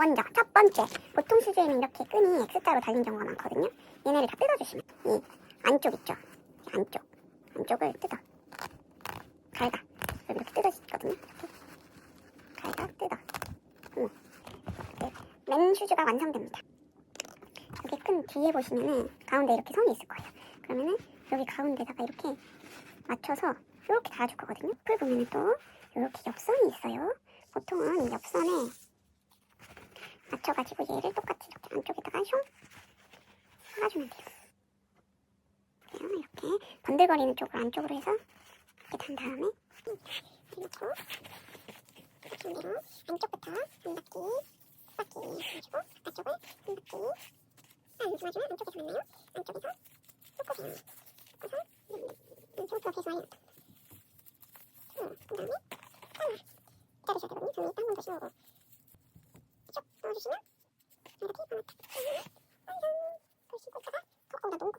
먼저 첫 번째 보통 수조에는 이렇게 끈이 X자로 달린 경우가 많거든요. 얘네를 다 뜯어주시면 이 안쪽 있죠. 이 안쪽 안쪽을 뜯어 그럼 이렇게 뜯어지거든요. 이렇게 갈가 뜯어 음. 맨 슈즈가 완성됩니다. 여기 끈 뒤에 보시면은 가운데 이렇게 선이 있을 거예요. 그러면은 여기 가운데다가 이렇게 맞춰서 이렇게 달아줄 거거든요. 풀 보면은 또 이렇게 옆선이 있어요. 보통은 옆선에 맞춰가지고 얘를 똑같이 이렇게 안쪽에다가 슝 사가주면 돼요. 그래요. 이렇게 번들거리는 쪽을 안쪽으로 해서 이렇게 단 다음에 놓고 준비로 안쪽부터 한 바퀴 바퀴 해주고 바깥쪽을 한 바퀴 아 잠시만요 안쪽에서 만나요. 안쪽에서 묶어서 묶어서 이쪽으로 계속 와요. 음, 그 다음에 하나 기다리셔야 되거든요. 한번 더 씌우고 쭉 넣어주시면 이렇게 그리고 있다가 어, 나 너무